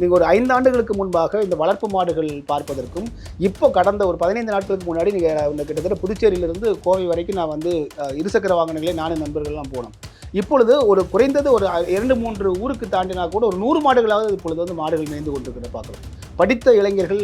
நீங்கள் ஒரு ஐந்து ஆண்டுகளுக்கு முன்பாக இந்த வளர்ப்பு மாடுகள் பார்ப்பதற்கும் இப்போ கடந்த ஒரு பதினைந்து நாட்களுக்கு முன்னாடி நீங்கள் இந்த கிட்டத்தட்ட புதுச்சேரியிலிருந்து கோவை வரைக்கும் நான் வந்து இருசக்கர வாகனங்களே நானும் நண்பர்கள்லாம் போனோம். இப்பொழுது ஒரு குறைந்தது ஒரு இரண்டு மூன்று ஊருக்கு தாண்டினா கூட ஒரு நூறு மாடுகளாவது இப்பொழுது வந்து மாடுகள் மேய்ந்து கொண்டிருக்கிறத பார்க்கலாம் படித்த இளைஞர்கள்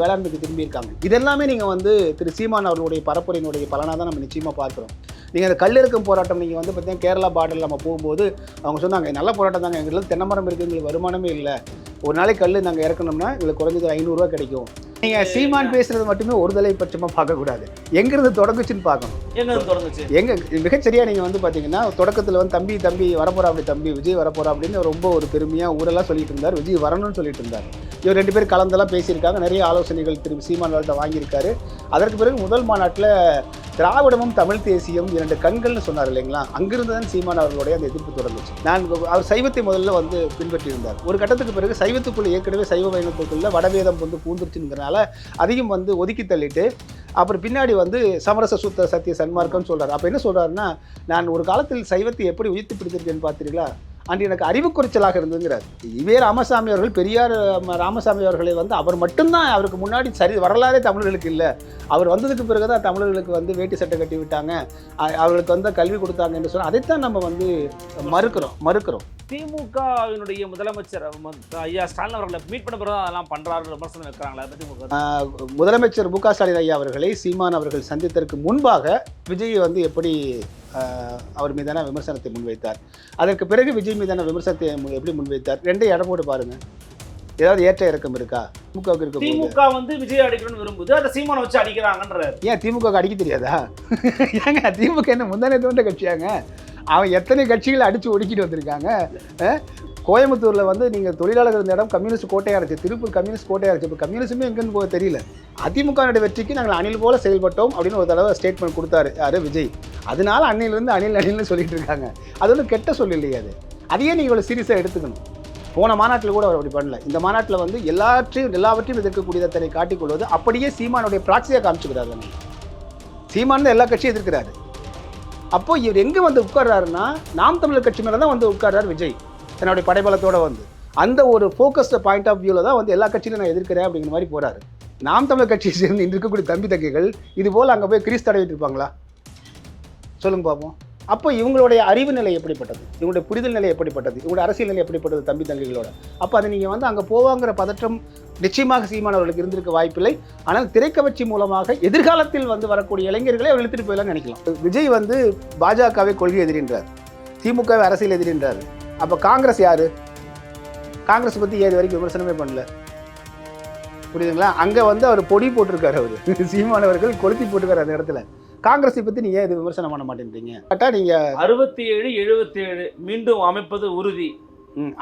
வேளாண்மைக்கு திரும்பியிருக்காங்க. இதெல்லாமே நீங்கள் வந்து திரு சீமான் அவர்களுடைய பரப்புரையினுடைய பலனாக தான் நம்ம நிச்சயமாக பார்க்குறோம். நீங்கள் அந்த கல்லிறக்கும் போராட்டம் நீங்கள் வந்து பார்த்தீங்கன்னா கேரளா பார்டரில் நம்ம போகும்போது அவங்க சொன்னாங்க நல்ல போராட்டம் தாங்க எங்களுக்கு தென்னை மரம் இருக்குது எங்களுக்கு வருமானமே இல்லை. ஒரு நாளைக்கு கல் நாங்கள் இறக்கணும்னா எங்களுக்கு குறைஞ்சது ஐநூறுரூவா கிடைக்கும். நீங்கள் சீமான் பேசுறது மட்டுமே ஒரு தலை பட்சமாக பார்க்கக்கூடாது. எங்கிருந்து தொடங்குச்சுன்னு பார்க்கணும். எங்க இருந்து தொடங்குச்சு? எங்க மிகச்சரியா நீங்கள் வந்து பார்த்தீங்கன்னா தொடக்கத்தில் வந்து தம்பி தம்பி வரப்போறா அப்படி தம்பி விஜய் வரப்போறா அப்படின்னு ரொம்ப ஒரு பெருமையாக ஊரெல்லாம் சொல்லிட்டு இருந்தார். விஜய் வரணும்னு சொல்லிட்டு இருந்தார். இவர் ரெண்டு பேரும் கலந்தெல்லாம் பேசியிருக்காங்க. நிறைய ஆலோசனைகள் திரு சீமான் வாங்கியிருக்காரு. அதற்கு பிறகு முதல் மாநாட்டில் திராவிடமும் தமிழ் தேசியம் இரண்டு கண்கள்னு சொன்னார் இல்லைங்களா? அங்கிருந்து தான் சீமான் அவர்களுடைய அந்த எதிர்ப்பு தொடர்ந்துச்சு. நான் அவர் சைவத்தை முதல்ல வந்து பின்பற்றியிருந்தார். ஒரு கட்டத்துக்கு பிறகு சைவத்துக்குள்ளே ஏற்கனவே சைவ வைணத்துக்குள்ளே வடவேதம் வந்து பூந்துருச்சுங்கிறனால அதையும் வந்து ஒதுக்கி தள்ளிட்டு அப்புறம் பின்னாடி வந்து சமரச சுத்த சத்திய சன்மார்க்கம்னு சொல்கிறார் அப்போ என்ன சொல்கிறாருன்னா நான் ஒரு காலத்தில் சைவத்தை எப்படி உயர்த்தி பிடித்திருக்கேன்னு பார்த்தீங்களா அன்று எனக்கு அறிவு குறைச்சலாக இருந்ததுங்கிறார். இவே ராமசாமி அவர்கள் பெரியார் ராமசாமி அவர்களை வந்து அவர் மட்டும்தான் அவருக்கு முன்னாடி சரி வரலாறே தமிழர்களுக்கு இல்லை. அவர் வந்ததுக்கு பிறகு தான் தமிழர்களுக்கு வந்து வேட்டி சட்டை கட்டி விட்டாங்க. அவர்களுக்கு வந்து கல்வி கொடுத்தாங்க என்று சொன்னால் அதைத்தான் நம்ம வந்து மறுக்கிறோம் மறுக்கிறோம். திமுகவினுடைய முதலமைச்சர் ஐயா ஸ்டாலின் அவர்களை மீட் பண்ண பிறகு அதெல்லாம் பண்றாரு விமர்சனம் ஆஹ், முதலமைச்சர் மு க ஸ்டாலின் ஐயா அவர்களை சீமான் அவர்கள் சந்தித்ததற்கு முன்பாக விஜய் வந்து எப்படி அவர் மீதான விமர்சனத்தை முன்வைத்தார். அதற்கு பிறகு விஜய் மீதான விமர்சனத்தை எப்படி முன்வைத்தார்? ரெண்டையும் இடம் போட்டு பாருங்க. ஏதாவது ஏற்ற இறக்கம் இருக்கா? திமுகவுக்கு இருக்க திமுக வந்து விஜய் அடிக்கணும்னு விரும்புது அதை சீமானை வச்சு அடிக்கிறாங்கன்ற ஏன் திமுக அடிக்க தெரியாதா? ஏங்க திமுக என்ன முந்தானே தோன்ற கட்சியாங்க? அவன் எத்தனை கட்சிகளை அடித்து ஒடுக்கிட்டு வந்திருக்காங்க? கோயம்புத்தூரில் வந்து நீங்கள் தொழிலாளர்கள் இருந்த இடம் கம்யூனிஸ்ட் கோட்டையாக இருந்துச்சு. திருப்பூர் கம்யூனிஸ்ட் கோட்டையாக இருந்துச்சு. இப்போ கம்யூனிஸ்டுமே எங்கேன்னு போக தெரியல. அதிமுகனுடைய வெற்றிக்கு நாங்கள் அணில் போல செயல்பட்டோம் அப்படின்னு ஒரு தடவை ஸ்டேட்மெண்ட் கொடுத்தாரு. யார்? விஜய். அதனால அன்னையிலிருந்து அணில் அணில்னு சொல்லிட்டு இருக்காங்க. அது ஒன்றும் கெட்ட சொல் இல்லையா அது. அதையே நீங்கள் இவ்வளோ சீரியஸாக எடுத்துக்கணும். போன மாநாட்டில் கூட அவர் அப்படி பண்ணல. இந்த மாநாட்டில் வந்து எல்லாற்றையும் எல்லாவற்றையும் எதிர்க்கக்கூடிய தன்னை காட்டிக்கொள்வது அப்படியே சீமானுடைய ப்ராக்சியாக காமிச்சுக்கிறார் தானே சீமான் தான் எல்லா கட்சியும் எதிர்க்கிறாரு. அப்போ இவர் எங்கே வந்து உட்கார்றாருன்னா நாம் தமிழர் கட்சி மேலே தான் வந்து உட்கார்றாரு விஜய். தன்னுடைய படைபலத்தோடு வந்து. அந்த ஒரு ஃபோக்கஸ்டு பாயிண்ட் ஆஃப் வியூவில் தான் வந்து எல்லா கட்சியிலும் நான் எதிர்க்கிறேன் அப்படிங்கிற மாதிரி போகிறாரு நாம் தமிழர் கட்சியை சேர்ந்து இன்று இருக்கக்கூடிய தம்பி தங்கைகள் இது போல் அங்கே போய் கிரீஸ் தடவிட்டு இருப்பாங்களா? சொல்லுங்க பார்ப்போம் அப்போ இவங்களுடைய அறிவு நிலை எப்படிப்பட்டது? இவங்களுடைய புரிதல் நிலை எப்படிப்பட்டது? இவங்களுடைய அரசியல் நிலை எப்படிப்பட்டது தம்பி தங்கைகளோட? அப்போ அதை நீங்கள் வந்து அங்கே போவாங்கிற பதற்றம் நிச்சயமாக சீமானவர்களுக்கு இருந்திருக்க வாய்ப்பில்லை. ஆனால் திரைக்கவர்ச்சி மூலமாக எதிர்காலத்தில் வந்து வரக்கூடிய இளைஞர்களை அவர் இழுத்துட்டு போயிடலாம் நினைக்கலாம். விஜய் வந்து பாஜகவை கொள்கை எதிரின்றார். திமுகவை அரசியல் எதிரின்றார். அப்போ காங்கிரஸ் யாரு? காங்கிரஸ் பற்றி ஏது வரைக்கும் விமர்சனமே பண்ணல. புரியுதுங்களா? அங்கே வந்து அவர் பொடி போட்டிருக்காரு அவர். சீமானவர்கள் கொளுத்தி போட்டிருக்காரு அந்த இடத்துல. காங்கிரஸை பற்றி நீங்கள் இது விமர்சனம் பண்ண மாட்டேன்றீங்க? கரெக்டாக நீங்கள் அறுபத்தி ஏழு எழுபத்தி ஏழு மீண்டும் அமைப்பது உறுதி.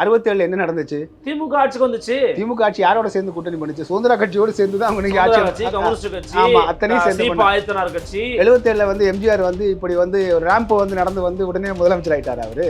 அறுபத்தேழுல என்ன நடந்துச்சு? திமுக ஆட்சிக்கு வந்துச்சு. திமுக ஆட்சி யாரோட சேர்ந்து கூட்டணி பண்ணுச்சு? சுதந்திரா கட்சியோடு சேர்ந்து தான் அவங்க ஆட்சி கட்சி ஆமா, அத்தனையும் சேர்ந்து. ஆதித்தனார் கட்சி. எழுபத்தேழுல வந்து எம்ஜிஆர் வந்து இப்படி வந்து ரேம்ப் வந்து நடந்து வந்து உடனே முதலமைச்சர் ஆயிட்டாரு அவரு.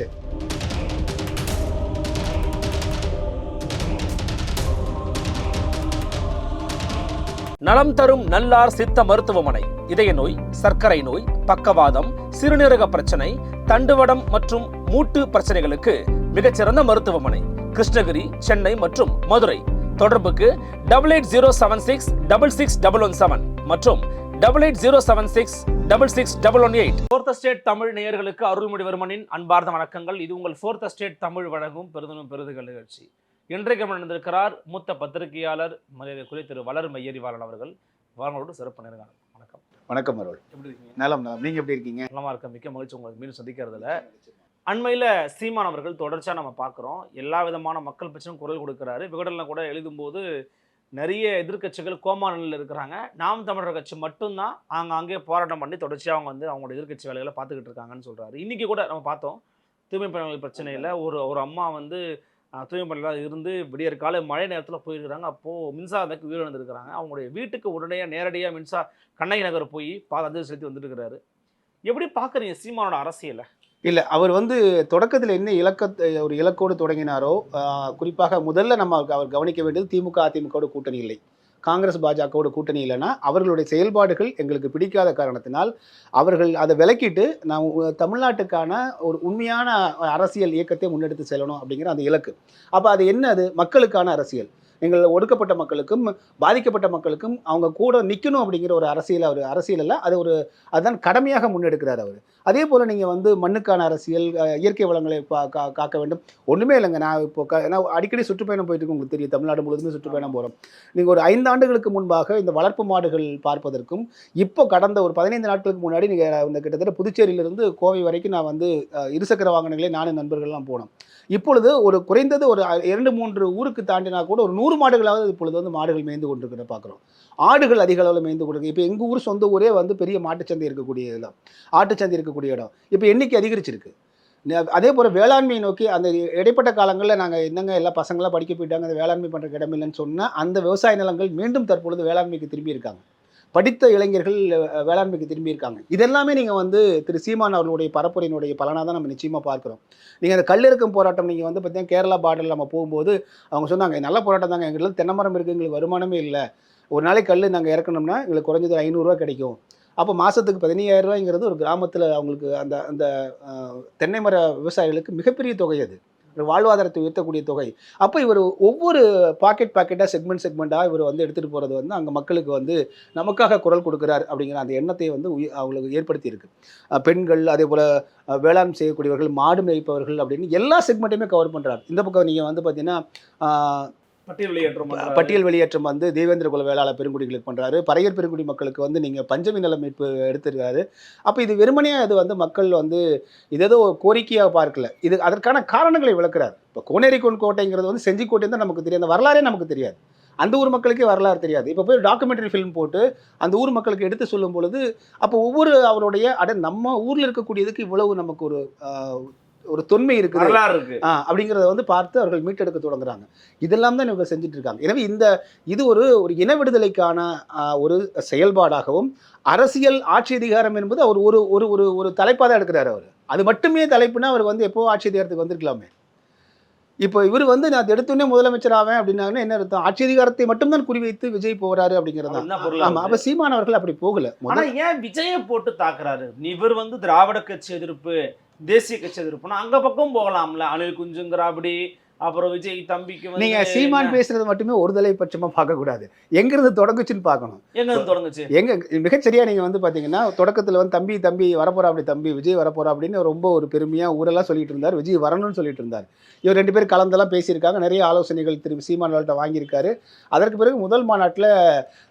நலம் தரும் நல்லார் சித்த மருத்துவமனை. இதய நோய் சர்க்கரை நோய் பக்கவாதம் சிறுநீரக பிரச்சனை தண்டுவடம் மற்றும் மூட்டு பிரச்சனைகளுக்கு மிகச்சிறந்த மருத்துவமனை. கிருஷ்ணகிரி சென்னை மற்றும் மதுரை. தொடர்புக்கு double eight zero seven six double six double one seven மற்றும் double eight zero seven six double six double one eight fourth estate Tamil நேயர்களுக்கு அருள்மொழிவர்மனின் அன்பார்ந்த வணக்கங்கள். இது உங்கள் ஃபோர்த் ஸ்டேட் தமிழ் வழங்கும் பெருதனும் பெருதுகள் நிகழ்ச்சி. இன்றைக்கு நடந்திருக்கிறார் மூத்த பத்திரிகையாளர் மரியாதைக்குரிய திரு வளர் மையறிவாளன் அவர்கள். வாங்களோடு சிறப்பு நேர்காணல் வணக்கம். வணக்கம் அருள். எப்படி இருக்கீங்க? நலம் நலம். நீங்க எப்படி இருக்கீங்க? நலமா இருக்க மிக்க மகிழ்ச்சி. உங்களுக்கு மீண்டும் சந்திக்கிறதுல. அண்மையில் சீமான் அவர்கள் தொடர்ச்சியாக நம்ம பார்க்குறோம். எல்லா விதமான மக்கள் பிரச்சனையும் குரல் கொடுக்குறாரு. விகடனில் கூட எழுதும்போது நிறைய எதிர்க்கட்சிகள் கோமா நிலையில் இருக்கிறாங்க. நாம் தமிழர் கட்சி மட்டும்தான் ஆங்காங்கே போராட்டம் பண்ணி தொடர்ச்சியாக அவங்க வந்து அவங்களோட எதிர்க்கட்சி வேலைகளை பார்த்துக்கிட்டு இருக்காங்கன்னு சொல்கிறாரு இன்றைக்கி கூட நம்ம பார்த்தோம். தூய்மை பணியாளர் பிரச்சனையில் ஒரு ஒரு அம்மா வந்து அஹ், தூய்மை பணியாளர் இருந்து விடியற் காலை மழை நேரத்தில் போயிருக்கிறாங்க. அப்போது மின்சாரத்துக்கு உயிரிழந்திருக்கிறாங்க அவங்களுடைய வீட்டுக்கு உடனடியாக நேரடியாக மின்சார கண்ணகி நகர் போய் பாத அஞ்சலி செலுத்தி வந்துட்டுருக்கிறாரு. எப்படி பார்க்குறீங்க சீமானோட அரசியலை? இல்லை அவர் வந்து தொடக்கத்தில் என்ன இலக்கத்தை ஒரு இலக்கோடு தொடங்கினாரோ குறிப்பாக முதல்ல நம்ம அவர் கவனிக்க வேண்டியது திமுக அதிமுகவோட கூட்டணி இல்லை. காங்கிரஸ் பாஜகவோட கூட்டணி இல்லைன்னா அவர்களுடைய செயல்பாடுகள் எங்களுக்கு பிடிக்காத காரணத்தினால் அவர்கள் அதை விலக்கிட்டு நான் தமிழ்நாட்டுக்கான ஒரு உண்மையான அரசியல் இயக்கத்தை முன்னெடுத்து செல்லணும் அப்படிங்கிற அந்த இலக்கு. அப்போ அது என்ன அது? மக்களுக்கான அரசியல். எங்கள் ஒடுக்கப்பட்ட மக்களுக்கும் பாதிக்கப்பட்ட மக்களுக்கும் அவங்க கூட நிற்கணும் அப்படிங்கிற ஒரு அரசியல் அவர் அரசியல் அல்ல அது ஒரு அதுதான் கடமையாக முன்னெடுக்கிறார் அவர். அதே போல் நீங்கள் வந்து மண்ணுக்கான அரசியல் இயற்கை வளங்களை பா- கா- காக்க வேண்டும். ஒன்றுமே இல்லைங்க நான் இப்போ க நான் அடிக்கடி சுற்றுப்பயணம் போயிட்டு உங்களுக்கு தெரியும். தமிழ்நாடு முழுவதுமே சுற்றுப்பயணம் போகிறோம் நீங்கள் ஒரு ஐந்து ஆண்டுகளுக்கு முன்பாக இந்த வளர்ப்பு மாடுகள் பார்ப்பதற்கும் இப்போ கடந்த ஒரு பதினைந்து நாட்களுக்கு முன்னாடி நீங்கள் இந்த கிட்டத்தட்ட புதுச்சேரியிலிருந்து கோவை வரைக்கும் நான் வந்து இருசக்கர வாகனங்களே நானும் நண்பர்கள்லாம் போனோம். இப்பொழுது ஒரு குறைந்தது ஒரு இரண்டு மூன்று ஊருக்கு தாண்டினா கூட ஒரு நூறு மாடுகளாவது இப்பொழுது வந்து மாடுகள் மேய்ந்து கொண்டிருக்கிறத பார்க்குறோம். ஆடுகள் அதிக அளவில் மேய்ந்து கொண்டிருக்கு. இப்போ எங்கள் ஊர் சொந்த ஊரே வந்து பெரிய மாட்டுச்சந்தை இருக்கக்கூடிய இடம். ஆட்டுச்சந்தை இருக்கக்கூடிய இடம். இப்போ எண்ணிக்கை அதிகரிச்சிருக்கு. அதே போல் வேளாண்மை நோக்கி அந்த இடைப்பட்ட காலங்களில் நாங்கள் என்னங்க எல்லா பசங்களாம் படிக்க போயிட்டாங்க அந்த வேளாண்மை பண்ணுற இடம் இல்லைன்னு சொன்னால் அந்த விவசாய நிலங்கள் மீண்டும் தற்பொழுது வேளாண்மைக்கு திரும்பி இருக்காங்க. படித்த இளைஞர்கள் வேளாண்மைக்கு திரும்பி இருக்காங்க இதெல்லாமே நீங்கள் வந்து திரு சீமான் அவர்களுடைய பரப்புரையினுடைய பலனாக தான் நம்ம நிச்சயமாக பார்க்குறோம். நீங்கள் அந்த கல்லிறக்கும் போராட்டம் நீங்கள் வந்து பார்த்தீங்கன்னா கேரளா பார்டரில் நம்ம போகும்போது அவங்க சொன்னாங்க நல்ல போராட்டம் தாங்க எங்களுக்கு தென்னை மரம் இருக்குது எங்களுக்கு வருமானமே இல்லை. ஒரு நாளைக்கு கல் நாங்கள் இறக்கணும்னா எங்களுக்கு குறைஞ்சது ஐநூறுரூவா கிடைக்கும். அப்போ மாதத்துக்கு பதினையாயிரரூவாங்கிறது ஒரு கிராமத்தில் அவங்களுக்கு அந்த அந்த தென்னை மர விவசாயிகளுக்கு மிகப்பெரிய தொகை அது. வாழ்வாதாரத்தை உயர்த்தக்கூடிய தொகை. அப்போ இவர் ஒவ்வொரு பாக்கெட் பாக்கெட்டாக செக்மெண்ட் செக்மெண்ட்டாக இவர் வந்து எடுத்துகிட்டு போகிறது வந்து அங்கே மக்களுக்கு வந்து நமக்காக குரல் கொடுக்குறார் அப்படிங்கிற அந்த எண்ணத்தை வந்து அவங்களுக்கு ஏற்படுத்தியிருக்கு. பெண்கள் அதே போல் வேளாண் செய்யக்கூடியவர்கள் மாடு மேய்ப்பவர்கள் அப்படின்னு எல்லா செக்மெண்ட்டையுமே கவர் பண்ணுறாரு இந்த பக்கம் நீங்கள் வந்து பார்த்தீங்கன்னா பட்டியல் வெளியேற்றம் பட்டியல் வெளியேற்றம் வந்து தேவேந்திர குல வேளாளர் பெருங்குடிகளுக்கு பண்ணுறாரு பறையர் பெருங்குடி மக்களுக்கு வந்து நீங்கள் பஞ்சமி நல மீட்பு எடுத்திருக்காரு. அப்போ இது வெறுமனே அது வந்து மக்கள் வந்து இது ஏதோ கோரிக்கையாக பார்க்கல. இது அதற்கான காரணங்களை விளக்குறாரு. இப்போ கோனேரிக்கோன் கோட்டைங்கிறது வந்து செஞ்சிக்கோட்டை தான் நமக்கு தெரியாது அந்த வரலாறே நமக்கு தெரியாது. அந்த ஊர் மக்களுக்கே வரலாறு தெரியாது. இப்போ போய் டாக்குமெண்ட்ரி ஃபிலிம் போட்டு அந்த ஊர் மக்களுக்கு எடுத்து சொல்லும் பொழுது அப்போ ஒவ்வொரு அவருடைய அட நம்ம ஊரில் இருக்கக்கூடியதுக்கு இவ்வளவு நமக்கு ஒரு ஒரு தொன்மை இருக்குது. வரலாறு இருக்கு. அப்படிங்கிறத வந்து பார்த்து அவர்கள் மீட்டெடுக்க தொடங்குறாங்க. இதெல்லாம் தான் இவங்க செஞ்சுட்டு இருக்காங்க எனவே இந்த இது ஒரு ஒரு இன விடுதலைக்கான ஒரு செயல்பாடாகவும் அரசியல் ஆட்சி அதிகாரம் என்பது அவர் ஒரு ஒரு ஒரு ஒரு தலைப்பாக தான் எடுக்கிறாரு அவர். அது மட்டுமே தலைப்புனா அவர் வந்து எப்போ ஆட்சி அதிகாரத்துக்கு வந்திருக்கலாமே. இப்போ இவர் வந்து நான் எடுத்தோடனே முதலமைச்சர் ஆவேன் அப்படின்னாங்கன்னா என்ன அர்த்தம்? ஆட்சி அதிகாரத்தை மட்டும்தான் குறிவைத்து விஜய் போறாரு அப்படிங்கிறது? ஆமா அப்ப சீமான் அவர்கள் அப்படி போகல. ஆனா ஏன் விஜய போட்டு தாக்குறாரு? இவர் வந்து திராவிட கட்சி எதிர்ப்பு தேசிய கட்சி எதிர்ப்புனா அங்க பக்கம் போகலாம்ல. அனில் குஞ்சுங்கிற அப்படி அப்புறம் விஜய் தம்பிக்கு நீங்க சீமான் பேசுறது மட்டுமே ஒரு தலைப்பட்சமா பார்க்க கூடாது. எங்கிருந்து தொடங்குச்சுன்னு பார்க்கணும். எங்க இருந்து தொடங்குச்சு? எங்க மிகச்சரியா நீங்க வந்து பாத்தீங்கன்னா தொடக்கத்துல வந்து தம்பி தம்பி வரப்போறா அப்படி தம்பி விஜய் வரப்போறா அப்படின்னு ரொம்ப ஒரு பெருமையா ஊரெல்லாம் சொல்லிட்டு இருந்தார். விஜய் வரணும்னு சொல்லிட்டு இருந்தார். இவர் ரெண்டு பேரும் கலந்தெல்லாம் பேசியிருக்காங்க. நிறைய ஆலோசனைகள் திரு சீமான்கள்ட்ட வாங்கியிருக்காரு. அதற்கு பிறகு முதல் மாநாட்டில்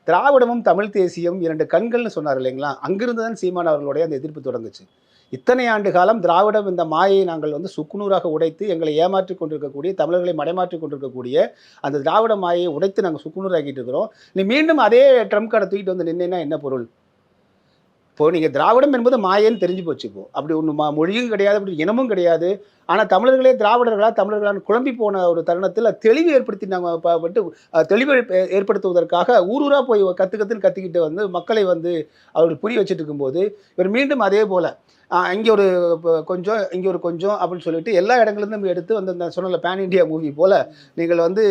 திராவிடமும் தமிழ் தேசியம் இரண்டு கண்கள்னு சொன்னார் இல்லைங்களா? அங்கிருந்து தான் சீமான் அவர்களுடைய அந்த எதிர்ப்பு தொடங்குச்சு. இத்தனை ஆண்டு காலம் திராவிடம் இந்த மாயை நாங்கள் வந்து சுக்குநூறாக உடைத்து எங்களை ஏமாற்றி கொண்டிருக்கக்கூடிய தமிழர்களை மடைமாற்றிக் கொண்டிருக்கக்கூடிய அந்த திராவிட மாயை உடைத்து நாங்கள் சுக்குநூறாக்கிட்டு இருக்கிறோம். நீ மீண்டும் அதே ட்ரம்ப் கார்டை தூக்கிட்டு வந்து நின்னா என்ன பொருள்? இப்போ நீங்கள் திராவிடம் என்பது மாயன்னு தெரிஞ்சு போச்சு இப்போ. அப்படி ஒன்று மா மொழியும் கிடையாது அப்படி இனமும் கிடையாது. ஆனால் தமிழர்களே திராவிடர்களா தமிழர்களான குழம்பி போன ஒரு தருணத்தில் தெளிவு ஏற்படுத்தி நாங்கள் தெளிவு ஏற்படுத்துவதற்காக ஊர் ஊராக போய் கற்று கற்றுன்னு வந்து மக்களை வந்து அவர்கள் புரிய வச்சுட்டு இருக்கும்போது இவர் மீண்டும் அதே போல் இங்கே ஒரு கொஞ்சம் இங்கே ஒரு கொஞ்சம் அப்படின்னு சொல்லிட்டு எல்லா இடங்கள்லேருந்து எடுத்து வந்து இந்த சொன்னல பேன் இண்டியா மூவி போல் நீங்கள் வந்து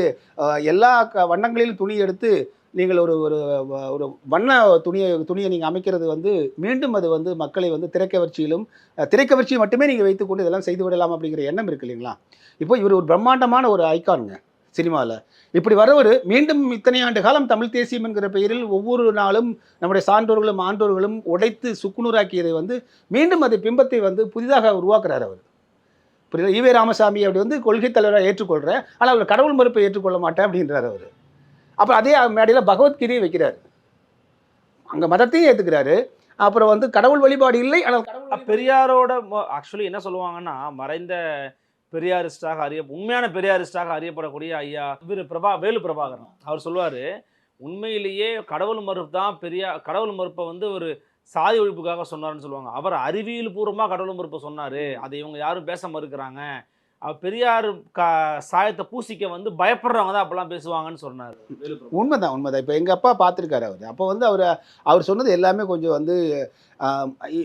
எல்லா க- வண்ணங்களிலும் துணி எடுத்து நீங்கள் ஒரு ஒரு வ- ஒரு வண்ண துணியை துணியை நீங்கள் அமைக்கிறது வந்து மீண்டும் அது வந்து மக்களை வந்து திரைக்கவர்ச்சியிலும் திரைக்கவர்ச்சியை மட்டுமே நீங்கள் வைத்துக்கொண்டு இதெல்லாம் செய்து விடலாம் அப்படிங்கிற எண்ணம் இருக்கு இல்லைங்களா? இப்போ இவர் ஒரு பிரம்மாண்டமான ஒரு ஐக்கானுங்க சினிமாவில் இப்படி வரவர் மீண்டும் இத்தனை ஆண்டு காலம் தமிழ் தேசியம் என்கிற பெயரில் ஒவ்வொரு நாளும் நம்முடைய சான்றோர்களும் ஆண்டோர்களும் உடைத்து சுக்குநூறாக்கியதை வந்து மீண்டும் அதை பிம்பத்தை வந்து புதிதாக உருவாக்குறார் அவர். புரியுதா? ஈவே ராமசாமி அப்படி வந்து கொள்கை தலைவராக ஏற்றுக்கொள்கிறார் ஆனால் அவர் கடவுள் மறுப்பை ஏற்றுக்கொள்ள மாட்டேன் அப்படின்றார் அவர். அப்புறம் அதே மேடையில் பகவத்கீதையை வைக்கிறார். அங்கே மதத்தையும் ஏற்றுக்கிறாரு அப்புறம் வந்து கடவுள் வழிபாடு இல்லை ஆனால் கடவுள் பெரியாரோட ஆக்சுவலி என்ன சொல்லுவாங்கன்னா மறைந்த பெரியாரிஸ்டாக அறிய உண்மையான பெரியாரிஸ்டாக அறியப்படக்கூடிய ஐயா இவர் பிரபா வேலு பிரபாகரன். அவர் சொல்லுவாரு உண்மையிலேயே கடவுள் மறுப்பு தான் பெரியா கடவுள் மறுப்பை வந்து ஒரு சாதி ஒழிப்புக்காக சொன்னாருன்னு சொல்லுவாங்க. அவர் அறிவியல் பூர்வமாக கடவுள் மறுப்பை சொன்னாரு. அதை இவங்க யாரும் பேச மறுக்கிறாங்க. பெரியார் கா சாயத்தை பூசிக்க வந்து பயப்படுறவங்க தான் அப்பெல்லாம் பேசுவாங்கன்னு சொன்னார். உண்மைதான் உண்மைதான். இப்போ எங்கள் அப்பா பார்த்துருக்காரு அவர். அப்போ வந்து அவர் அவர் சொன்னது எல்லாமே கொஞ்சம் வந்து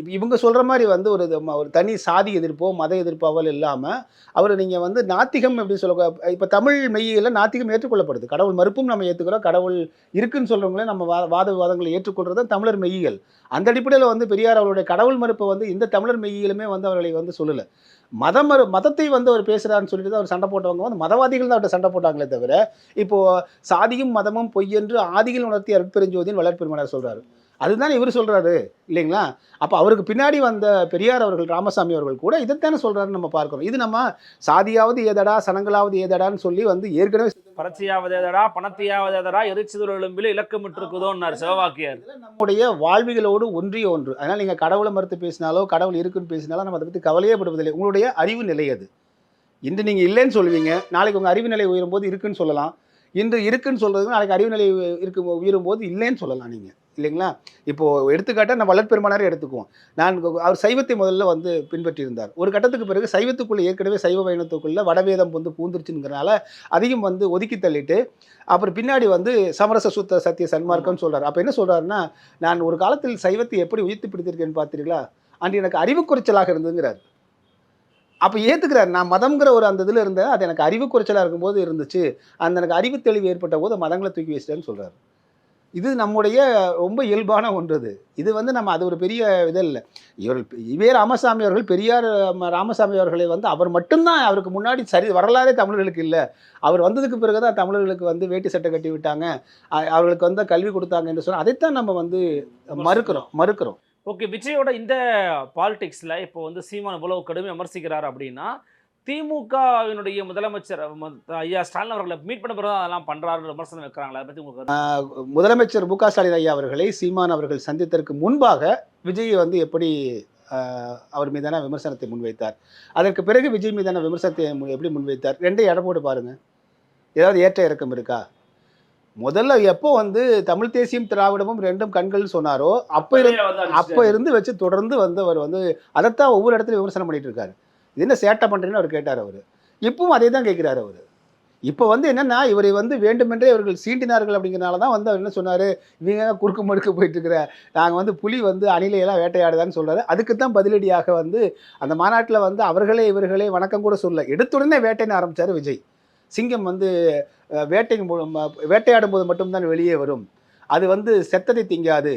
இவங்க சொல்கிற மாதிரி வந்து ஒரு இது ம- ஒரு தனி சாதி எதிர்ப்போ மத எதிர்ப்பாவல் இல்லாமல் அவர் நீங்கள் வந்து நாத்திகம் எப்படி சொல்ல இப்போ தமிழ் மெய்யில் நாத்திகம் ஏற்றுக்கொள்ளப்படுது. கடவுள் மறுப்பும் நம்ம ஏற்றுக்கிறோம் கடவுள் இருக்குன்னு சொல்கிறவங்களே நம்ம வா வாத விவாதங்களை ஏற்றுக்கொள்கிறது தான் தமிழர் மெய்யியல். அந்த அடிப்படையில் வந்து பெரியார் அவருடைய கடவுள் மறுப்பை வந்து இந்த தமிழர் மெய்யிலுமே வந்து அவர்களை வந்து சொல்லலை. மதம் ஒரு மதத்தை வந்து அவர் பேசுகிறாருன்னு சொல்லிட்டு தான் அவர் சண்டை போட்டவங்க வந்து மதவாதிகள் தான் அவர்கிட்ட சண்டை போட்டாங்களே தவிர இப்போது சாதியும் மதமும் பொய் என்று ஆதிகள் உணர்த்தி அருட்பெருஞ்சோதியின் வளர்ப்பெருமனார் சொல்கிறார் அதுதான் இவர் சொல்றாரு இல்லைங்களா? அப்போ அவருக்கு பின்னாடி வந்த பெரியார் அவர்கள் ராமசாமி அவர்கள் கூட இதைத்தானே சொல்றாருன்னு நம்ம பார்க்கிறோம். இது நம்ம சாதியாவது ஏதடா சனங்களாவது ஏதடான்னு சொல்லி வந்து ஏற்கனவே பரட்சியாவது எதடா பணத்தையாவது எதடா எரிச்சுதல் எழும்பில் இலக்கமிட்டு இருக்குதோன்னார் சிவவாக்கியார். நம்முடைய வாழ்விகளோடு ஒன்றிய ஒன்று. அதனால் நீங்கள் கடவுளை மறுத்து பேசினாலோ கடவுள் இருக்குன்னு பேசினாலோ நம்ம அதை பற்றி கவலையே படுவதில்லை. உங்களுடைய அறிவு நிலை அது. இன்று நீங்கள் இல்லைன்னு சொல்லுவீங்க நாளைக்கு உங்கள் அறிவு நிலை உயரும் போது இருக்குன்னு சொல்லலாம். இன்று இருக்குன்னு சொல்கிறதுக்கு நாளைக்கு அறிவு நிலை இருக்கு உயரும் போது இல்லைன்னு சொல்லலாம் நீங்கள் இல்லைங்களா? இப்போது எடுத்துக்காட்டாக நம்ம வளர்ப்பெருமானாரை எடுத்துக்குவோம். நான் அவர் சைவத்தை முதல்ல வந்து பின்பற்றியிருந்தார். ஒரு கட்டத்துக்கு பிறகு சைவத்துக்குள்ளே ஏற்கனவே சைவ வைணத்துக்குள்ளே வடவேதம் வந்து பூந்துருச்சுங்கிறனால அதையும் வந்து ஒதுக்கி தள்ளிட்டு அப்புறம் பின்னாடி வந்து சமரச சுத்த சத்திய சன்மார்க்கம்னு சொல்கிறார் அப்போ என்ன சொல்கிறாருன்னா நான் ஒரு காலத்தில் சைவத்தை எப்படி உயர்த்தி பிடித்திருக்கேன்னு பார்த்தீங்களா அன்று எனக்கு அறிவு குறைச்சலாக இருந்துங்கிறார் அப்போ ஏற்றுக்கிறார் நான் மதம்ங்கிற ஒரு அந்த இதில் இருந்தேன். அது எனக்கு அறிவு குறைச்சலாக இருக்கும்போது இருந்துச்சு. அந்த எனக்கு அறிவு தெளிவு ஏற்பட்ட போது மதங்களை தூக்கி வச்சிட்டேன்னு சொல்கிறார் இது நம்முடைய ரொம்ப இயல்பான ஒன்று அது இது வந்து நம்ம அது ஒரு பெரிய இது இல்லை. இவர் இவே ராமசாமி அவர்கள் பெரியார் ராமசாமி அவர்களை வந்து அவர் மட்டும்தான் அவருக்கு முன்னாடி சரி வரலாறே தமிழர்களுக்கு இல்லை. அவர் வந்ததுக்கு பிறகு தான் தமிழர்களுக்கு வந்து வேட்டி சட்டை கட்டி விட்டாங்க. அவர்களுக்கு வந்து கல்வி கொடுத்தாங்க என்று சொன்னால் அதைத்தான் நம்ம வந்து மறுக்கிறோம் மறுக்கிறோம். ஓகே விஜயோட இந்த பாலிடிக்ஸில் இப்போ வந்து சீமான் இவ்வளவு கடுமையாக விமர்சிக்கிறார் அப்படின்னா திமுகவினுடைய முதலமைச்சர் ஐயா ஸ்டாலின் அவர்களை மீட் பண்ண பிறகு அதெல்லாம் பண்றாரு விமர்சனம் வைக்கிறாங்களா? அதை பத்தி உங்களுக்கு? முதலமைச்சர் மு க ஸ்டாலின் ஐயா அவர்களை சீமான் அவர்கள் சந்தித்ததற்கு முன்பாக விஜய் வந்து எப்படி அவர் மீதான விமர்சனத்தை முன்வைத்தார்? அதற்கு பிறகு விஜய் மீதான விமர்சனத்தை எப்படி முன்வைத்தார்? ரெண்டையும் இடம் போட்டு பாருங்க. ஏதாவது ஏற்ற இறக்கம் இருக்கா? முதல்ல எப்போ வந்து தமிழ் தேசியம் திராவிடமும் ரெண்டும் கண்கள் சொன்னாரோ அப்போ இருந்து அப்போ. இருந்து வச்சு தொடர்ந்து வந்து அவர் வந்து அதைத்தான் ஒவ்வொரு இடத்துலையும் விமர்சனம் பண்ணிட்டு இருக்காரு. இது என்ன சேட்டை பண்ணுறேன்னு அவர் கேட்டார் அவர். இப்பவும் அதே தான் கேட்குறாரு அவர். இப்போ வந்து என்னென்னா இவரை வந்து வேண்டுமென்றே இவர்கள் சீண்டினார்கள் அப்படிங்கிறனால தான் வந்து அவர் என்ன சொன்னார் இவங்க தான் குறுக்கு மறுக்க போயிட்டுருக்கிற நாங்கள் வந்து புலி வந்து அணிலையெல்லாம் வேட்டையாடுதான்னு சொல்கிறாரு அதுக்கு தான் பதிலடியாக வந்து அந்த மாநாட்டில் வந்து அவர்களே இவர்களே வணக்கம் கூட சொல்ல எடுத்துடனே வேட்டைன்னு ஆரம்பிச்சார் விஜய். சிங்கம் வந்து அஹ், வேட்டையின் மூலம் வேட்டையாடும் போது மட்டும்தான் வெளியே வரும். அது வந்து செத்ததை திங்காது.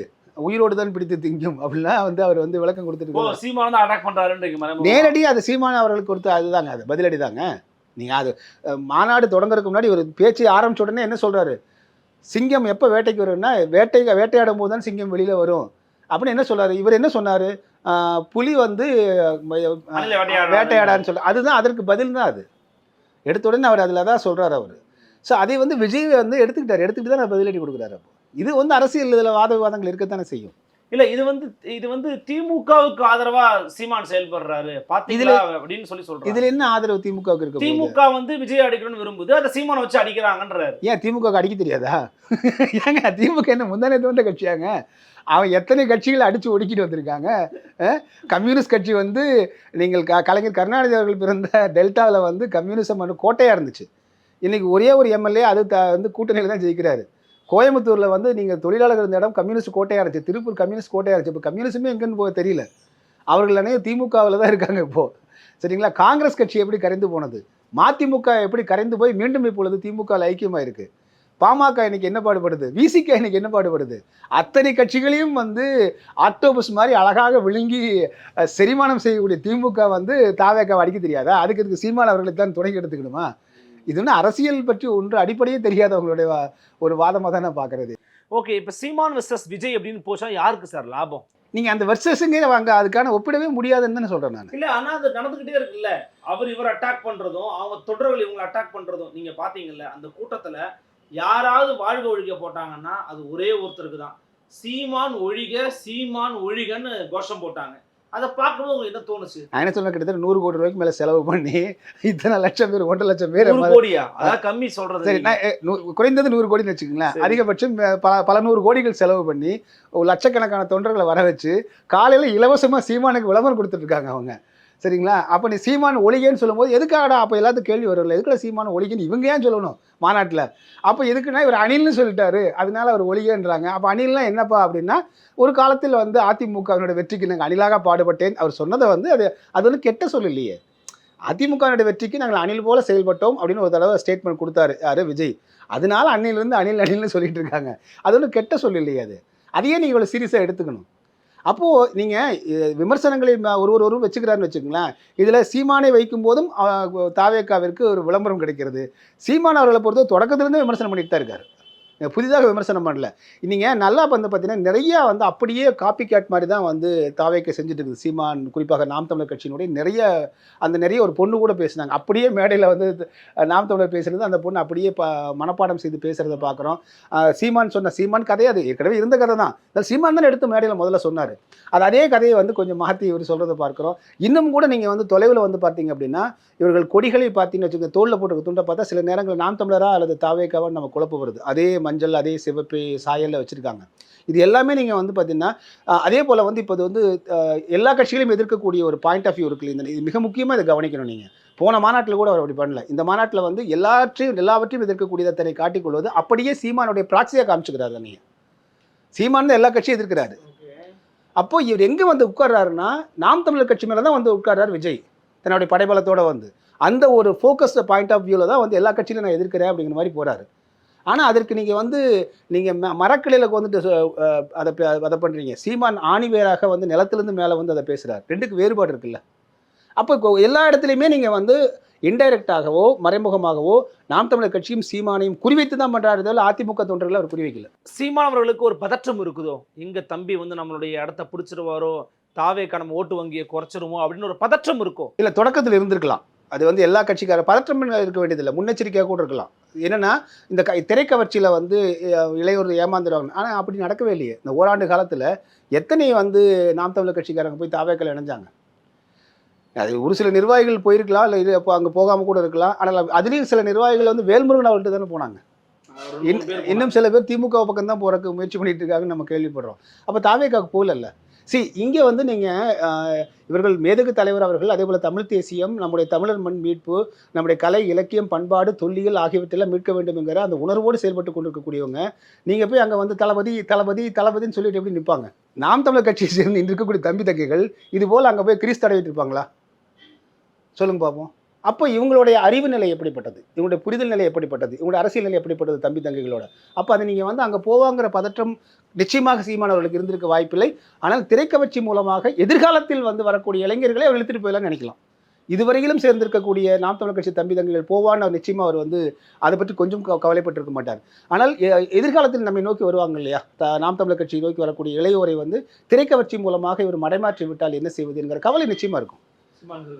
உயிரோடு தான் பிடித்து திங்கும் அப்படிலாம் வந்து அவர் வந்து விளக்கம் கொடுத்துட்டு. சீமான் தான் அட்டாக் பண்றாருன்றீங்க மறைமுகமா. நேரடி அது சீமான அவர்களுக்கு கொடுத்த அதுதாங்க அது பதிலடி தாங்க நீங்கள் அது மாநாடு தொடங்குறதுக்கு முன்னாடி ஒரு பேச்சு ஆரம்பிச்ச உடனே என்ன சொல்றாரு? சிங்கம் எப்போ வேட்டைக்கு வரும்னா வேட்டை வேட்டையாடும் போது தான் சிங்கம் வெளியில வரும். அப்படின்னு என்ன சொல்றாரு? இவர் என்ன சொன்னாரு? புலி வந்து. வேட்டையாடான்னு சொல்ல அதுதான் அதற்கு பதில் தான் அது. எடுத்த உடனே அவர் அதில் தான் சொல்றாரு அவர். ஸோ அதை வந்து விஜய் வந்து எடுத்துக்கிட்டார். எடுத்துக்கிட்டு தான் பதிலடி கொடுக்குறாரு அப்போ. இது வந்து அரசியல் இதில் வாத விவாதங்கள் இருக்கத்தானே செய்யும். இல்ல இது வந்து இது வந்து திமுகவுக்கு ஆதரவா சீமான் செயல்படுறாரு பாத்தீங்களா அப்படின்னு சொல்லி சொல்றாரு இதுல என்ன ஆதரவு திமுகவுக்கு இருக்கு? திமுக வந்து விஜய் அடிக்கணும்னு விரும்புது அதை சீமானை வச்சு அடிக்கிறாங்கன்றாரு. ஏன் திமுக அடிக்க தெரியாதா? ஏங்க திமுக என்ன முந்தானே தோன்ற கட்சியாங்க? அவன் எத்தனை கட்சிகளை அடிச்சு ஒடுக்கிட்டு வந்திருக்காங்க? கம்யூனிஸ்ட் கட்சி வந்து நீங்கள் க கலைஞர் கருணாநிதி அவர்கள் பிறந்த டெல்டாவில் வந்து கம்யூனிசம் கோட்டையாக இருந்துச்சு. இன்னைக்கு ஒரே ஒரு எம்எல்ஏ அது த வந்து கூட்டணியில் தான் ஜெயிக்கிறாரு. கோயம்புத்தூரில் வந்து நீங்கள் தொழிலாளர்கள் இருந்த இடம் கம்யூனிஸ்ட் கோட்டையாக இருந்துச்சு. திருப்பூர் கம்யூனிஸ்ட் கோட்டையாக இருந்துச்சு. இப்போ கம்யூனிசமே எங்கன்னு போக தெரியல. அவர்கள் அனைவரும் திமுகவில் தான் இருக்காங்க இப்போது சரிங்களா? காங்கிரஸ் கட்சி எப்படி கரைந்து போனது? மதிமுக எப்படி கரைந்து போய் மீண்டும் இப்பொழுது திமுக ஐக்கியமாக இருக்கு பாமக இன்னைக்கு என்ன பாடுபடுது? விசிக இன்னைக்கு என்ன பாடுபடுது? அத்தனை கட்சிகளையும் வந்து ஆக்டோபஸ் மாதிரி அழகாக விழுங்கி செரிமானம் செய்யக்கூடிய திமுக வந்து தாவேக்காவை அடிக்க தெரியாதா? அதுக்கு இதுக்கு சீமான் அவர்களுக்கு தான் துணைக்கு எடுத்துக்கணுமா இது ஒன்றும் அரசியல் பற்றி ஒன்று அடிப்படையே தெரியாதவங்களுடைய ஒரு வாதமாக தான் நான் பார்க்குறது. ஓகே இப்ப சீமான் வெர்சஸ் விஜய் அப்படின்னு போச்சா யாருக்கு சார் லாபம்? நீங்கள் அந்த வெர்சஸுங்க வாங்க அதுக்கான ஒப்பிடவே முடியாதுன்னு தானே சொல்கிறேன் நான். இல்ல ஆனா அது நடந்துகிட்டே இருக்குல்ல. அவர் இவர் அட்டாக் பண்றதும் அவங்க தொடர்கள் இவங்களை அட்டாக் பண்றதும் நீங்க பாத்தீங்கல்ல அந்த கூட்டத்துல யாராவது வாழ்க ஒழிக போட்டாங்கன்னா அது ஒரே ஒருத்தருக்கு தான் சீமான் ஒழிக சீமான் ஒழிகன்னு கோஷம் போட்டாங்க. அதை பார்க்கும்போது உங்களுக்கு என்ன தோணுச்சு நான் என்ன சொன்ன கிட்டத்தட்ட நூறு கோடி ரூபாய்க்கு மேலே செலவு பண்ணி இத்தனை லட்சம் பேர் ஒன்றரை லட்சம் பேர் கோடியா அதான் கம்மி சொல்றது சரி. நான் குறைந்தது நூறு கோடின்னு வச்சுக்கோங்களேன். அதிகபட்சம் பல பல நூறு கோடிகள் செலவு பண்ணி ஒரு லட்சக்கணக்கான தொண்டர்களை வர வச்சு காலையில் இலவசமாக சீமானுக்கு விளம்பரம் கொடுத்துட்டு இருக்காங்க அவங்க சரிங்களா? அப்போ நீ சீமான் ஒளிகேன்னு சொல்லும்போது எதுக்காகடா அப்போ எல்லாத்துக்கும் கேள்வி வரல எதுக்குள்ள சீமான் ஒளிகன்னு இவங்க ஏன் சொல்லணும் மாநாட்டில்? அப்போ எதுக்குன்னா இவர் அணில்னு சொல்லிட்டாரு. அதனால அவர் ஒளிகன்றாங்க. அப்போ அணில்னா என்னப்பா அப்படின்னா ஒரு காலத்தில் வந்து அதிமுகவினுடைய வெற்றிக்கு நாங்கள் அணிலாக பாடுபட்டேன். அவர் சொன்னதை வந்து அது அது வந்து கெட்ட சொல்லலையே அதிமுகவினுடைய வெற்றிக்கு நாங்கள் அணில் போல செயல்பட்டோம் அப்படின்னு ஒரு தடவை ஸ்டேட்மெண்ட் கொடுத்தாரு. யாரு? விஜய். அதனால அணிலிருந்து அணில் அணில்னு சொல்லிட்டு இருக்காங்க. அது ஒன்றும் கெட்ட சொல்லலையே அது. அதையே நீங்கள் இவ்வளோ சீரியஸாக எடுத்துக்கணும். அப்போது நீங்கள் விமர்சனங்களை ஒரு ஒருவர் ஒருவர் வச்சுக்கிறாருன்னு வச்சுக்கோங்களேன். இதில் சீமானை வைக்கும் போதும் தாவேக்காவிற்கு ஒரு விளம்பரம் கிடைக்கிறது. சீமான் அவர்களை பொறுத்த தொடக்கத்திலிருந்தே விமர்சனம் பண்ணிட்டு தான் இருக்கார். புதிதாக விமர்சனம் பண்ணல. நீங்கள் நல்லா வந்து பார்த்தீங்கன்னா நிறைய வந்து அப்படியே காப்பி கேட் மாதிரி தான் வந்து தாவேக்கை செஞ்சுட்டு இருக்குது. சீமான் குறிப்பாக நாம் தமிழர் கட்சியினுடைய நிறைய அந்த நிறைய ஒரு பொண்ணு கூட பேசினாங்க. அப்படியே மேடையில் வந்து நாம் தமிழர் பேசுறது அந்த பொண்ணு அப்படியே ப மனப்பாடம் செய்து பேசுகிறத பார்க்குறோம் சீமான் சொன்ன சீமான் கதை அது. ஏற்கனவே இருந்த கதை தான். அதில் சீமான் தான் எடுத்து மேடையில் முதல்ல சொன்னார். அது அதே கதையை வந்து கொஞ்சம் மாற்றி இவர் சொல்கிறத பார்க்குறோம் இன்னும் கூட நீங்கள் வந்து தொலைவில் வந்து பார்த்தீங்க அப்படின்னா இவர்கள் கொடிகளை பார்த்தீங்கன்னு வச்சுக்கோங்க தோளில் போட்டு துண்டை பார்த்தா சில நேரங்களில் நாம் தமிழரா அல்லது தாவேக்காவான்னு நம்ம குழப்பம் வருது அதே மாதிரி மஞ்சள் அதே சிவப்பு சாயலில் வச்சுருக்காங்க. இது எல்லாமே நீங்கள் வந்து பார்த்தீங்கன்னா அதே போல் வந்து இப்போ இது வந்து எல்லா கட்சிகளையும் எதிர்க்கக்கூடிய ஒரு பாயிண்ட் ஆஃப் வியூ இருக்குல்ல இந்த இது மிக முக்கியமாக இதை கவனிக்கணும் நீங்கள் போன மாநாட்டில் கூட அவர் அப்படி பண்ணல. இந்த மாநாட்டில் வந்து எல்லாற்றையும் எல்லாவற்றையும் எதிர்க்கக்கூடியதை தன்னை காட்டிக்கொள்வது அப்படியே சீமானுடைய பிராட்சியாக காமிச்சுக்கிறாரு நீங்கள் சீமான் தான் எல்லா கட்சியும் எதிர்க்கிறாரு. அப்போ இவர் எங்கே வந்து உட்கார்றாருன்னா நாம் தமிழர் கட்சி மேலே தான் வந்து உட்கார்றாரு விஜய். தன்னுடைய படைபலத்தோடு வந்து. அந்த ஒரு ஃபோக்கஸ்டு பாயிண்ட் ஆஃப் வியூவில் தான் வந்து எல்லா கட்சியிலும் நான் எதிர்க்கிறேன் அப்படிங்கிற மாதிரி போகிறாரு ஆனால் அதற்கு நீங்கள் வந்து நீங்கள் மரக்கிளையில் வந்துட்டு அதை அதை பண்ணுறீங்க சீமான் ஆணிவேராக வந்து நிலத்திலேருந்து மேலே வந்து அதை பேசுகிறார் ரெண்டுக்கு வேறுபாடு இருக்குல்ல. அப்போ எல்லா இடத்துலையுமே நீங்கள் வந்து இன்டைரக்டாகவோ மறைமுகமாகவோ நாம் தமிழர் கட்சியும் சீமானையும் குறிவைத்து தான் பண்ணுறாரு தவிர அதிமுக தொண்டர்களை அவர் குறிவைக்கல. சீமான் அவர்களுக்கு ஒரு பதற்றம் இருக்குதோ? எங்க தம்பி வந்து நம்மளுடைய இடத்த பிடிச்சிருவாரோ? தாவேக்கா நம்ம ஓட்டு வங்கியை குறைச்சிருமோ அப்படின்னு ஒரு பதற்றம் இருக்கும் இல்லை தொடக்கத்தில் இருந்திருக்கலாம். அது வந்து எல்லா கட்சிக்கார பதற்றம் இருக்க வேண்டியதில்லை. முன்னெச்சரிக்கையாக கூட இருக்கலாம். என்னன்னா இந்த க திரைக்கவர்ச்சியில் வந்து இளையோர் ஏமாந்துடுவாங்க ஆனால் அப்படி நடக்கவே இல்லையே. இந்த ஓராண்டு காலத்தில் எத்தனை வந்து நாம் தமிழர் கட்சிக்காரங்க போய் தாவேக்கல் இணைஞ்சாங்க? அது ஒரு சில நிர்வாகிகள் போயிருக்கலாம். இல்லை இது அப்போ அங்கே போகாமல் கூட இருக்கலாம். ஆனால் அதுலேயும் சில நிர்வாகிகள் வந்து வேல்முருகன் அவர்கிட்ட தானே போனாங்க. இன்- இன்னும் சில பேர் திமுக பக்கம் தான் போறதுக்கு முயற்சி பண்ணிட்டு இருக்காங்கன்னு நம்ம கேள்விப்படுறோம். அப்போ தாவேக்காக்கு போகலல்ல சி இங்கே வந்து நீங்கள் இவர்கள் மேதகு தலைவர் அவர்கள் அதே போல் தமிழ் தேசியம் நம்முடைய தமிழர் மண் மீட்பு நம்முடைய கலை இலக்கியம் பண்பாடு தொல்லியல் ஆகியவற்றெல்லாம் மீட்க வேண்டும் என்கிற அந்த உணர்வோடு செயல்பட்டு கொண்டிருக்கக்கூடியவங்க நீங்கள் போய் அங்கே வந்து தளபதி தளபதி தளபதின்னு சொல்லிட்டு எப்படி நிற்பாங்க நாம் தமிழர் கட்சியை சேர்ந்து இன்று இருக்கக்கூடிய தம்பி தங்கைகள் இது போல் அங்கே போய் கிறிஸ் தடவிட்டு இருப்பாங்களா? சொல்லுங்க பார்ப்போம் அப்போ இவங்களுடைய அறிவு நிலை எப்படிப்பட்டது? இவங்களுடைய புரிதல் நிலை எப்படிப்பட்டது? இவங்களுடைய அரசியல் நிலை எப்படிப்பட்டது தம்பி தங்கைகளோட? அப்போ அதை நீங்கள் வந்து அங்கே போவாங்கிற பதற்றம் நிச்சயமாக சீமானவர்களுக்கு இருந்திருக்க வாய்ப்பில்லை. ஆனால் திரைக்கவர்ச்சி மூலமாக எதிர்காலத்தில் வந்து வரக்கூடிய இளைஞர்களை அவர் இழுத்துட்டு போயலாம் நினைக்கலாம். இதுவரையிலும் சேர்ந்திருக்கக்கூடிய நாம் தமிழர் கட்சி தம்பி தங்கைகள் போவான்னு அவர் நிச்சயமாக அவர் வந்து அதை பற்றி கொஞ்சம் க- கவலைப்பட்டிருக்க மாட்டார். ஆனால் எதிர்காலத்தில் நம்மை நோக்கி வருவாங்க இல்லையா? நாம் தமிழர் கட்சியை நோக்கி வரக்கூடிய இளையோரை வந்து திரைக்கவர்ச்சி மூலமாக இவர் மடைமாற்றி விட்டால் என்ன செய்வது என்கிற கவலை நிச்சயமாக இருக்கும்.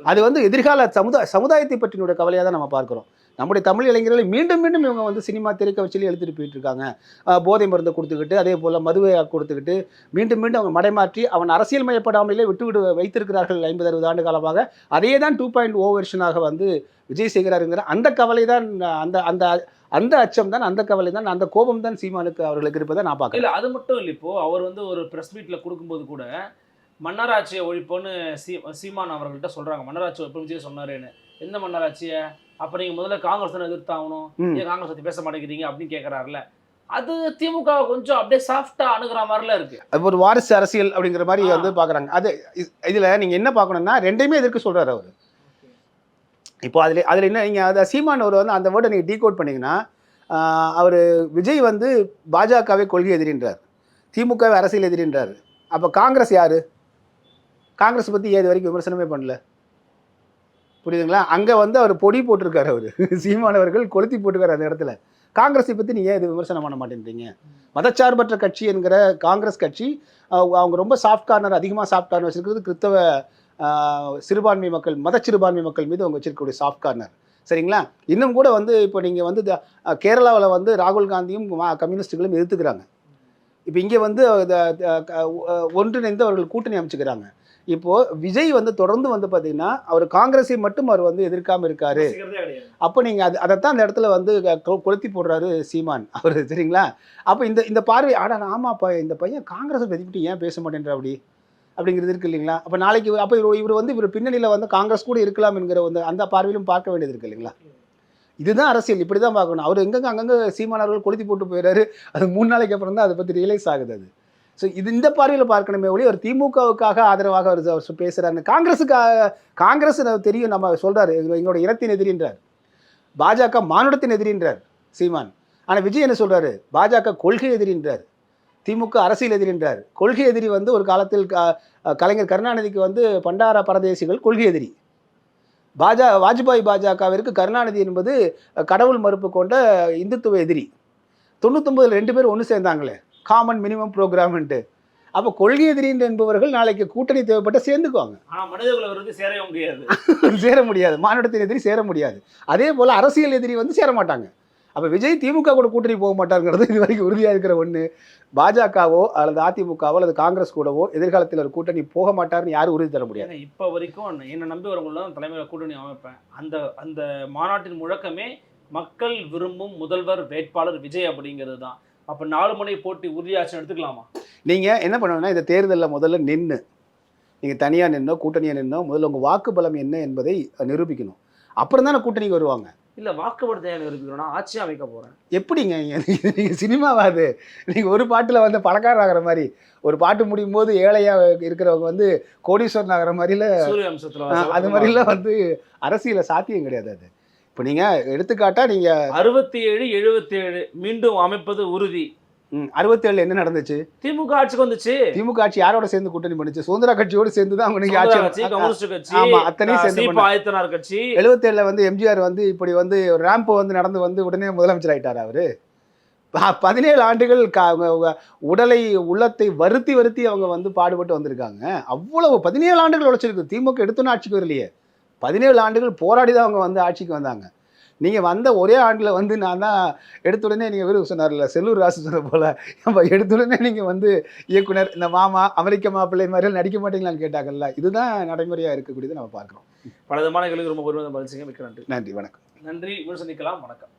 அது வந்து எதிர்கால சமுதாய சமுதாயத்தை பற்றினுடைய கவலையாக தான் நம்ம பார்க்குறோம். நம்முடைய தமிழ் இளைஞர்களை மீண்டும் மீண்டும் இவங்க வந்து சினிமா திரைக்க வச்சு எழுத்துட்டு போயிட்டு இருக்காங்க போதை மருந்தை கொடுத்துக்கிட்டு அதே போல் மதுவை கொடுத்துக்கிட்டு மீண்டும் மீண்டும் அவங்க மடைமாற்றி அவன் அரசியல் மயப்படாமலே விட்டு விடு வைத்திருக்கிறார்கள் ஐம்பது அறுபது ஆண்டு காலமாக. அதே தான் டூ பாயிண்ட் ஓ வெர்ஷனாக வந்து விஜய் செய்கிறாருங்கிற அந்த கவலை தான் அந்த அந்த அந்த அச்சம் தான் அந்த கவலை தான் அந்த கோபம் தான் சீமானுக்கு அவர்களுக்கு இருப்பதை நான் பார்க்குறேன். அது மட்டும் இல்லை இப்போ அவர் வந்து ஒரு பிரஸ் மீட்ல கொடுக்கும்போது கூட மன்னராட்சியை ஒழிப்போன்னு சீ சீமான் அவர்கள்ட்ட சொல்றாங்க. மன்னராட்சி ஒழிப்பு விஜய் சொன்னாருன்னு. எந்த மன்னராட்சியை? அப்ப நீங்க முதல்ல காங்கிரஸ் தானே எதிர்த்தாகணும். ஏன் காங்கிரஸ் பத்தி பேச மாட்டேங்கிறீங்க அப்படின்னு கேக்குறாருல அது திமுக கொஞ்சம் அப்படியே சாஃப்டா அணுகுற மாதிரில இருக்கு. அது ஒரு வாரிசு அரசியல் அப்படிங்கிற மாதிரி. வந்து பார்க்குறாங்க அது இதுல நீங்க என்ன பார்க்கணும்னா ரெண்டையுமே எதிர்க்க சொல்றாரு அவர். இப்போ அதில் அதில் என்ன நீங்கள் அதை சீமான் அவர் வந்து அந்த வேர்டை நீங்கள் டீகோட் பண்ணீங்கன்னா அவர் விஜய் வந்து பாஜகவை கொள்கை எதிரின்றார். திமுகவை அரசியல் எதிரின்றார். அப்போ காங்கிரஸ் யார்? காங்கிரஸ் பற்றி ஏது வரைக்கும் விமர்சனமே பண்ணல. புரியுதுங்களா? அங்கே வந்து அவர் பொடி போட்டிருக்காரு அவர். சீமானவர்கள் கொளுத்தி போட்டிருக்காரு அந்த இடத்துல. காங்கிரஸை பற்றி நீ ஏன் இது விமர்சனம் பண்ண மாட்டேன்றீங்க? மதச்சார்பற்ற கட்சி என்கிற காங்கிரஸ் கட்சி அவங்க அவங்க ரொம்ப சாஃப்ட் கார்னர் அதிகமாக சாஃப்ட் கார்னர் வச்சிருக்கிறது கிறித்தவ சிறுபான்மை மக்கள் மத சிறுபான்மை மக்கள் மீது அவங்க வச்சிருக்கக்கூடிய சாஃப்ட் கார்னர் சரிங்களா? இன்னும் கூட வந்து இப்போ நீங்கள் வந்து கேரளாவில் வந்து ராகுல் காந்தியும் கம்யூனிஸ்டுகளும் எதிர்த்துக்கிறாங்க. இப்போ இங்கே வந்து க- ஒ- ஒன்றிணைந்து அவர்கள் கூட்டணி அமைச்சுக்கிறாங்க. இப்போ விஜய் வந்து தொடர்ந்து வந்து பார்த்தீங்கன்னா அவர் காங்கிரஸை மட்டும் அவர் வந்து எதிர்க்காம இருக்காரு. அப்போ நீங்கள் அது அதைத்தான் அந்த இடத்துல வந்து கொளுத்தி போடுறாரு சீமான் அவர் சரிங்களா? அப்போ இந்த இந்த பார்வை ஆடா ஆமாப்பா இந்த பையன் காங்கிரஸை பற்றிக்கிட்டு ஏன் பேச மாட்டேன்ற அப்படி? அப்படிங்கிறது இருக்கு இல்லைங்களா? அப்போ நாளைக்கு அப்போ இவர் இவர் வந்து இவர் பின்னணியில் வந்து காங்கிரஸ் கூட இருக்கலாம் என்கிற வந்து அந்த பார்வையிலும் பார்க்க வேண்டியது இருக்கு இல்லைங்களா? இதுதான் அரசியல் இப்படி தான் பார்க்கணும். அவர் எங்கெங்க அங்கங்கே சீமானவர்கள் கொளுத்தி போட்டு போயிடுறாரு அது மூணு நாளைக்கு அப்புறம் தான் அதை பற்றி ரியலைஸ் ஆகுது அது. ஸோ இது இந்த பார்வையில் பார்க்கணுமே ஒளி அவர் திமுகவுக்காக ஆதரவாக அவர் அவர் பேசுகிறாரு காங்கிரஸுக்காக காங்கிரஸ் தெரியும் நம்ம சொல்கிறாரு எங்களோட இனத்தின் எதிரின்றார். பாஜக மானுடத்தின் எதிரின்றார் சீமான். ஆனால் விஜய் என்ன சொல்கிறாரு பாஜக கொள்கை எதிரின்றார் திமுக அரசியல் எதிரின்றார். கொள்கை எதிரி வந்து ஒரு காலத்தில் க- கலைஞர் கருணாநிதிக்கு வந்து பண்டார பரதேசிகள் கொள்கை எதிரி. பாஜா வாஜ்பாய் பாஜகவிற்கு கருணாநிதி என்பது கடவுள் மறுப்பு கொண்ட இந்துத்துவ எதிரி. தொண்ணூத்தொம்பதில் ரெண்டு பேர் ஒன்று சேர்ந்தாங்களே. காமன் மினிமம் ப்ரோக்ராம்ன்ட்டு அப்போ கொள்கை எதிரின்ற என்பவர்கள் நாளைக்கு கூட்டணி தேவைப்பட்ட சேர்ந்துக்குவாங்க. ஆனா மனிதகுல விருது சேரவே முடியாது. சேர முடியாது. மானுடத்தின் எதிரி சேர முடியாது. அதே போல் அரசியல் எதிரி வந்து சேர மாட்டாங்க. அப்போ விஜய் திமுக கூட கூட்டணி போக மாட்டாங்கிறது இது வரைக்கும் உறுதியாக இருக்கிற ஒன்று பாஜகவோ அல்லது அதிமுகவோ அல்லது காங்கிரஸ் கூடவோ எதிர்காலத்தில் ஒரு கூட்டணி போக மாட்டார்னு யாரும் உறுதி தர முடியாது. இப்போ வரைக்கும் என்னை நம்பி வரவங்கள தான் தலைமையில் கூட்டணி அமைப்பேன். அந்த அந்த மாநாட்டின் முழக்கமே மக்கள் விரும்பும் முதல்வர் வேட்பாளர் விஜய் அப்படிங்கிறது தான். அப்போ நாலு முனை போட்டி உறுதியாச்சுன்னு எடுத்துக்கலாமா? நீங்கள் என்ன பண்ணணும்னா இந்த தேர்தலில் முதல்ல நின்று நீங்கள் தனியாக நின்னோ கூட்டணியாக நின்னோ முதல்ல உங்கள் வாக்கு பலம் என்ன என்பதை நிரூபிக்கணும். அப்புறம் தானே கூட்டணிக்கு வருவாங்க. இல்லை வாக்குப்படுத்த இருக்கிறோம்னா ஆட்சி அமைக்க போகிறேன் எப்படிங்க? நீங்கள் சினிமாவாது நீங்கள் ஒரு பாட்டில் வந்து பணக்காரர் ஆகிற மாதிரி ஒரு பாட்டு முடியும் போது ஏழையாக இருக்கிறவங்க வந்து கோடீஸ்வரன் ஆகிற மாதிரில சூரிய ஆ, வம்சத்தில் அது மாதிரிலாம் வந்து அரசியல சாத்தியம் கிடையாது அது. இப்போ நீங்கள் எடுத்துக்காட்டா நீங்கள் அறுபத்தி ஏழு எழுபத்தி ஏழு மீண்டும் அமைப்பது உறுதி. அறுபத்தேழுல என்ன நடந்துச்சு? திமுக ஆட்சிக்கு வந்துச்சு. திமுக ஆட்சி யாரோட சேர்ந்து கூட்டணி பண்ணுச்சு? சுதந்திரா கட்சியோடு சேர்ந்து தான் அவங்க ஆட்சி கம்யூனிஸ்ட் கட்சி ஆமா, அத்தனையும் சேர்ந்து. ஆயத்தனார் கட்சி. எழுபத்தேழுல வந்து எம்ஜிஆர் வந்து இப்படி வந்து ரேம்ப் வந்து நடந்து வந்து உடனே முதலமைச்சர் ஆயிட்டார் அவரு. பதினேழு ஆண்டுகள் உடலை உள்ளத்தை வருத்தி வருத்தி அவங்க வந்து பாடுபட்டு வந்திருக்காங்க. அவ்வளவு பதினேழு ஆண்டுகள் உழைச்சிருக்கு. திமுக எடுத்தோன்னு ஆட்சிக்கு வரலையே. பதினேழு ஆண்டுகள் போராடி தான் அவங்க வந்து ஆட்சிக்கு வந்தாங்க. நீங்கள் வந்த ஒரே ஆண்டில் வந்து நான் தான் எடுத்த உடனே நீங்கள் வெறும் சொன்னார்ல செல்லூர் ராசு சொன்ன போல. நம்ம எடுத்த உடனே நீங்கள் வந்து இயக்குனர் இந்த மாமா அமெரிக்க மாப்பிள்ளை மாதிரி நடிக்க மாட்டீங்களான்னு கேட்டாங்கல்ல இதுதான் நடைமுறையாக இருக்கக்கூடியது நம்ம பார்க்குறோம். பல ரொம்ப பொறுமையாக பதில் மிக்க நன்றி. நன்றி வணக்கம். நன்றி சந்திக்கலாம். வணக்கம்.